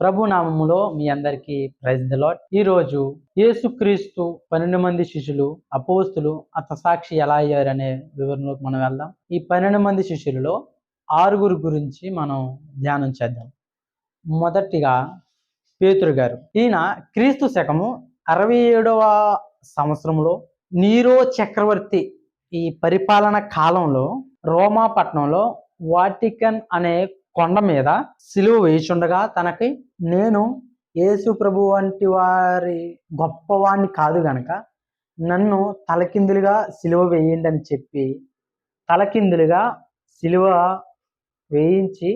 ప్రభు నామములో మీ అందరికీ praise the lord ఈరోజు యేసుక్రీస్తు పన్నెండు మంది శిష్యులు అపోస్తులు అతసాక్షి ఎలా అయ్యారు అనే వివరణలోకి మనం వెళ్దాం. ఈ పన్నెండు మంది శిష్యులలో ఆరుగురు గురించి మనం ధ్యానం చేద్దాం. మొదటిగా పేతురు గారు. ఈయన క్రీస్తు శకము అరవై ఏడవ సంవత్సరంలో నీరో చక్రవర్తి ఈ పరిపాలన కాలంలో రోమాపట్నంలో వాటికన్ అనే కొండ మీద సిలువ వేయిచుండగా తనకి నేను యేసు ప్రభు వంటి వారి గొప్పవాణ్ణి కాదు గనక నన్ను తలకిందులుగా సిలువ వేయండి అని చెప్పి తలకిందులుగా సిలువ వేయించి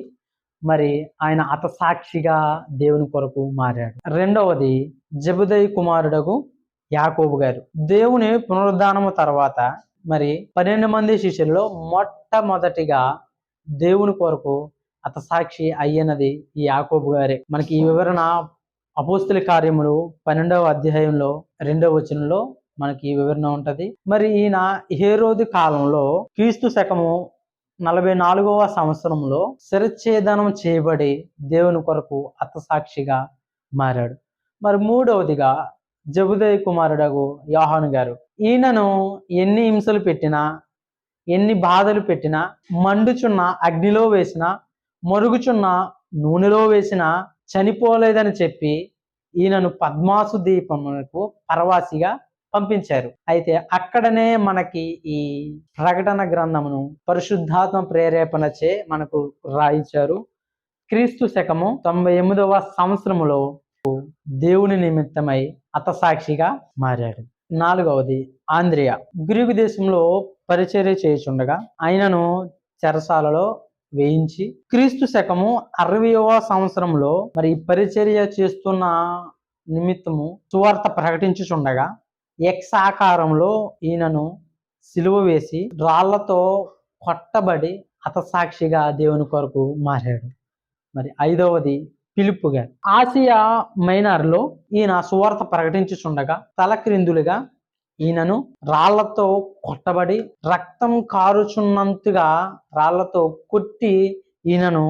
మరి ఆయన అతసాక్షిగా దేవుని కొరకు మారాడు. రెండవది జబుదయ్ కుమారుడకు యాకోబు గారు. దేవుని పునరుద్ధానము తర్వాత మరి పన్నెండు మంది శిష్యుల్లో మొట్టమొదటిగా దేవుని కొరకు అతసాక్షి అయ్యనది ఈ యాకోబు గారే. మనకి ఈ వివరణ అపోస్తుల కార్యములు పన్నెండవ అధ్యాయంలో రెండవ వచనంలో మనకి ఈ వివరణ ఉంటది. మరి ఈయన హేరోది కాలంలో క్రీస్తు శకము నలభై నాలుగవ సంవత్సరంలో శిరచ్ఛేదనం చేయబడి దేవుని కొరకు అత్తసాక్షిగా మారాడు. మరి మూడవదిగా జబుదయ్ కుమారుడగు యోహాను గారు. ఈయనను ఎన్ని హింసలు పెట్టినా ఎన్ని బాధలు పెట్టినా మండుచున్న అగ్నిలో వేసిన మరుగుచున్న నూనెలో వేసిన చనిపోలేదని చెప్పి ఈయనను పద్మాసు దీపములకు పరవాసిగా పంపించారు. అయితే అక్కడనే మనకి ఈ ప్రకటన గ్రంథమును పరిశుద్ధాత్మ ప్రేరేపణచే మనకు రాయించారు. క్రీస్తు శకము తొంభై ఎనిమిదవ సంవత్సరములో దేవుని నిమిత్తమై అతసాక్షిగా మారాడు. నాలుగవది ఆంధ్రియ గ్రీకు దేశంలో పరిచర్య చేయుచుండగా ఆయనను చెరసాలలో వేయించి క్రీస్తు శకము అరవయవ సంవత్సరంలో మరి పరిచర్య చేస్తున్న నిమిత్తము సువార్త ప్రకటించుచుండగా ఎక్స్ ఆకారంలో ఈయనను సిలువ వేసి రాళ్ళతో కొట్టబడి హతసాక్షిగా దేవుని కొరకు మారాడు. మరి ఐదవది పిలుపుగా ఆసియా మైనర్లో ఈయన సువార్త ప్రకటించుచుండగా తలక్రిందులుగా ఈయనను రాళ్ళతో కొట్టబడి రక్తం కారుచున్నంతగా రాళ్ళతో కొట్టి ఈయనను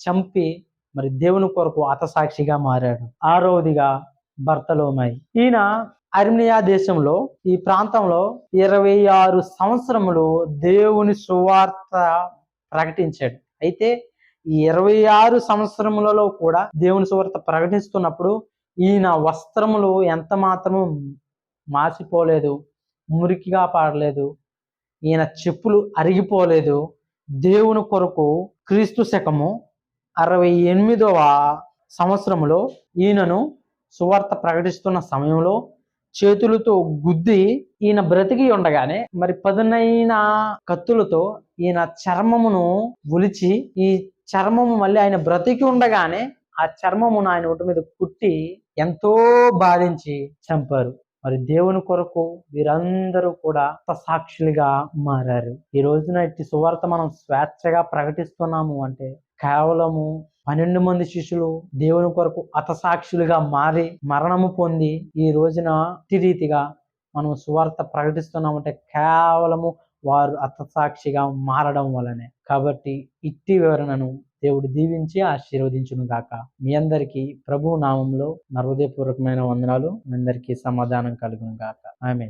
చంపి మరి దేవుని కొరకు అతసాక్షిగా మారాడు. ఆరవదిగా భర్తలోమై ఈయన అర్మియా దేశంలో ఈ ప్రాంతంలో ఇరవై ఆరు సంవత్సరములు దేవుని సువార్త ప్రకటించాడు. అయితే ఈ ఇరవై ఆరు సంవత్సరములలో కూడా దేవుని సువార్త ప్రకటిస్తున్నప్పుడు ఈయన వస్త్రములు ఎంత మాత్రము మాసిపోలేదు మురికిగా పాడలేదు ఈయన చెప్పులు అరిగిపోలేదు. దేవుని కొరకు క్రీస్తు శకము అరవై ఎనిమిదవ సంవత్సరములో ఈయనను సువార్త ప్రకటిస్తున్న సమయంలో చేతులతో గుద్ది ఈయన బ్రతికి ఉండగానే మరి పదునైన కత్తులతో ఈయన చర్మమును ఒలిచి ఈ చర్మము మళ్ళీ ఆయన బ్రతికి ఉండగానే ఆ చర్మమును ఆయన ఒంటి మీద కుట్టి ఎంతో బాధించి చంపారు. మరి దేవుని కొరకు వీరందరూ కూడా సాక్షులుగా మారారు. ఈ రోజున ఇట్టి సువార్త మనం స్వేచ్ఛగా ప్రకటిస్తున్నాము అంటే కేవలము పన్నెండు మంది శిష్యులు దేవుని కొరకు అతసాక్షులుగా మారి మరణము పొంది ఈ రోజున తిరీతిగా రీతిగా మనం సువార్త ప్రకటిస్తున్నామంటే కేవలము వారు అతసాక్షిగా మారడం వలనే. కాబట్టి ఇట్టి వివరణను దేవుడు దీవించి ఆశీర్వదించును గాక. మీ అందరికీ ప్రభు నామంలో నా హృదయపూర్వకమైన వందనాలు. మీ అందరికీ సమాధానం కలుగును గాక. ఆమె